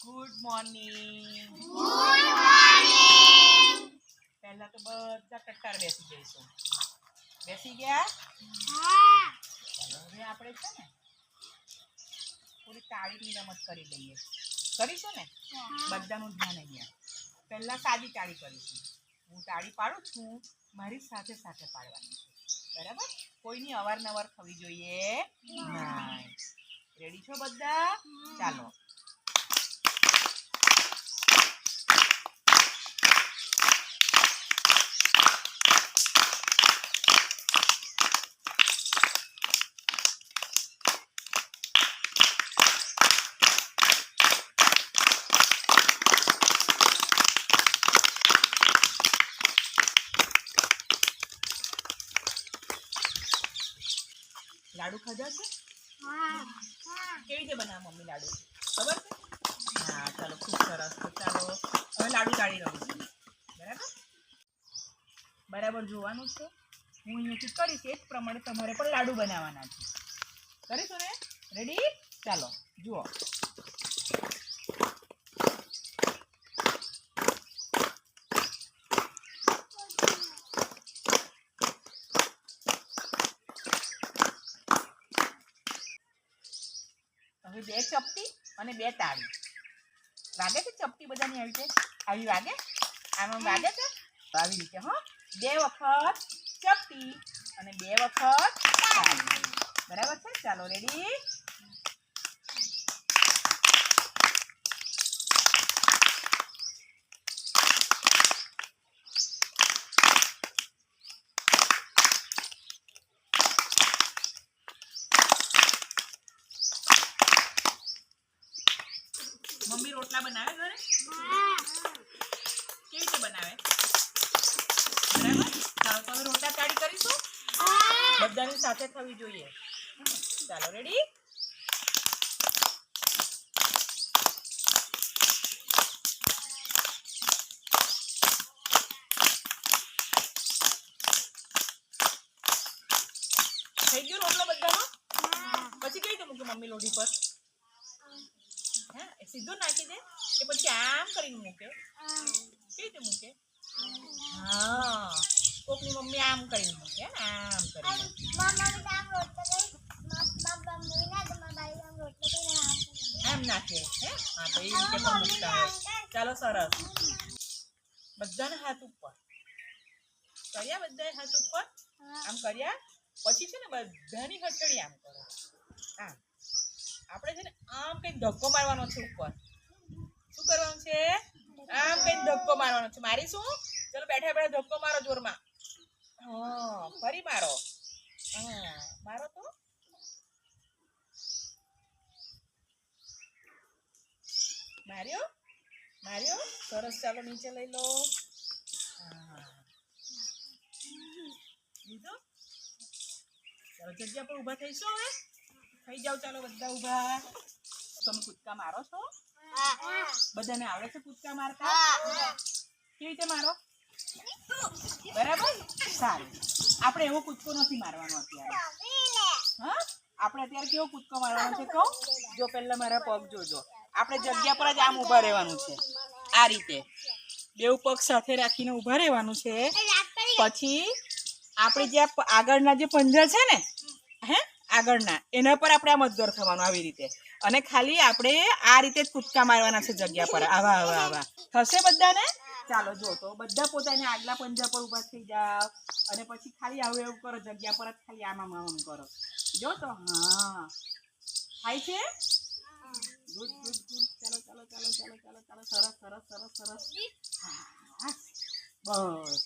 Good morning પહેલા તો બધા કટ્ટાર બેસી જઈશું. બેસી ગયા? હા. હવે આપણે છે ને પૂરી તાળીની રમત કરી લઈએ. કરીશું ને? બધાનું ધ્યાન અહીંયા. પહેલા સાદી તાળી કરીશું. હું તાળી પાડું છું મારી સાથે સાથે પાડવાની છે. બરાબર? કોઈની અવારનવાર થવી જોઈએ રેડી છો બધા? ચાલો. લાડુ ખાધા છે? કેવી રીતે બનાવે મમ્મી લાડુ? ખબર છે? હા ચાલો ખૂબ સરસ. તો ચાલો હવે લાડુ કાઢી લઉં છું. બરાબર? બરાબર જોવાનું છે. હું અહીંયાથી કરીશ એ જ પ્રમાણે તમારે પણ લાડુ બનાવવાના છે. કરીશું ને રેડી ચાલો જુઓ. હવે બે ચપટી અને બે તાળી. વાગે છે ચપટી બધાની આવી રીતે આવી વાગે? આમાં વાગે છે? આવી રીતે, હો. બે વખત ચપટી અને બે વખત બરાબર છે? ચાલો રેડી મમ્મી રોટલા બનાવે ઘરે? કેવી રીતે બનાવે? બરાબર? ચાલો તો હવે રોટલા તાળી કરીશું. બધાની સાથે થવી જોઈએ. ચાલો રેડી થઈ ગયો રોટલો બધાનો? પછી કઈ રીતે મૂકે મમ્મી લોઢી પર? હે એ સીધો નાખી દે કે પછી આમ કરીને મૂકે. કેવી રીતે મૂકે? હા. કોકની મમ્મી આમ કરીને મૂકે આમ કરીને આમ નાખે, હે? હા, તો એ રીતે પણ મૂકતા હોય. ચાલો, સરસ. બધાના હાથ ઉપર. કર્યા બધાએ હાથ ઉપર? આમ કર્યા? પછી છે ને બધાની હથેળી આમ કરો. આમ આપણે છે ને આમ કઈ ધક્કો મારવાનો છે ઉપર. શું કરવાનું છે? આમ કઈ ધક્કો મારવાનો છે. મારી શું? ચલો બેઠા બેઠા ધક્કો મારો જોરમાં. હા, ફરી મારો. હા, મારો તો? માર્યો? માર્યો? સરસ, ચાલો નીચે લઈ લો. બીજો ચાલો જગ્યા પર ઊભા થઈશું હવે. થઈ જાવ ચાલો બધા ઊભા. તમે કૂદકા મારો છો? બધાને આવડે છે કૂદકા મારતા? કેવી રીતે મારો? બરાબર? સારું. આપણે એવો કૂદકો નથી મારવાનો અત્યારે. હા? આપણે અત્યારે કેવો કૂદકો મારવાનો છે કહું? જો પહેલા મારા પગ જોજો. આપણે જગ્યા પર જ આમ ઊભા રહેવાનું છે. આ રીતે. બેઉ પગ સાથે રાખીને ઊભા રહેવાનું છે. પછી આપણે જે આગળના જે પંજા છે ને આગળના. એના પર આપણે આ અદ્ધર થવાનું આવી રીતે. અને ખાલી આપણે આ રીતે જ કૂદકા મારવાના છે જગ્યા પર. આવા આવા આવા. થશે બધાને? ચાલો જો તો બધા પોતાને આગલા પંજા પર ઊભા થઈ જાઓ. અને પછી ખાલી આવું એવું કરો જગ્યા પર જ ખાલી આમ આમ આમ કરો. જો તો હા. થાય છે? Good good good. ચાલો ચાલો ચાલો ચાલો ચાલો ચાલો. સરસ સરસ સરસ સરસ. હા. બસ.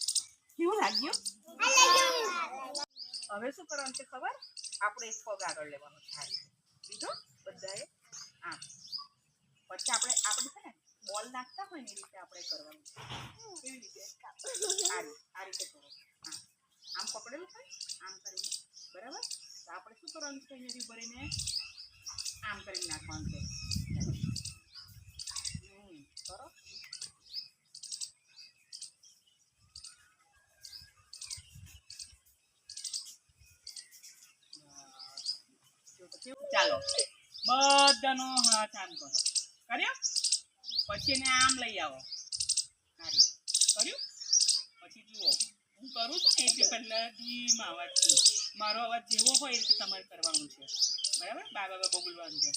કેવું લાગ્યું. હવે શું કરવાનું છે ખબર? આપણે એક પગ આગળ લેવાનો છે આ લીધો બધાએ આમ. પછી આપણે આપણે છે ને, બોલ નાખતા હોય ને એ રીતે આપણે કરવાનું છે. રીતે? આ રીતે કરો. હા. આમ પકડેલું હોય આમ કરીને. બરાબર? તો આપણે શું કરવાનું છે અહીંયાથી ભરીને? આમ કરીને નાખવાનું છે. કરો જો તો કેવું? ચાલો, બધાનો હાથ આમ કરો. કર્યો? પછી એને આમ લઈ આવો. કર્યું? પછી જુઓ. હું કરું છું ને એટલે પહેલાં ધીમા અવાજથી મારો અવાજ જેવો હોય એ તમારે કરવાનું છે. બરાબર? બાબા બા બા, બોલવાનું છે.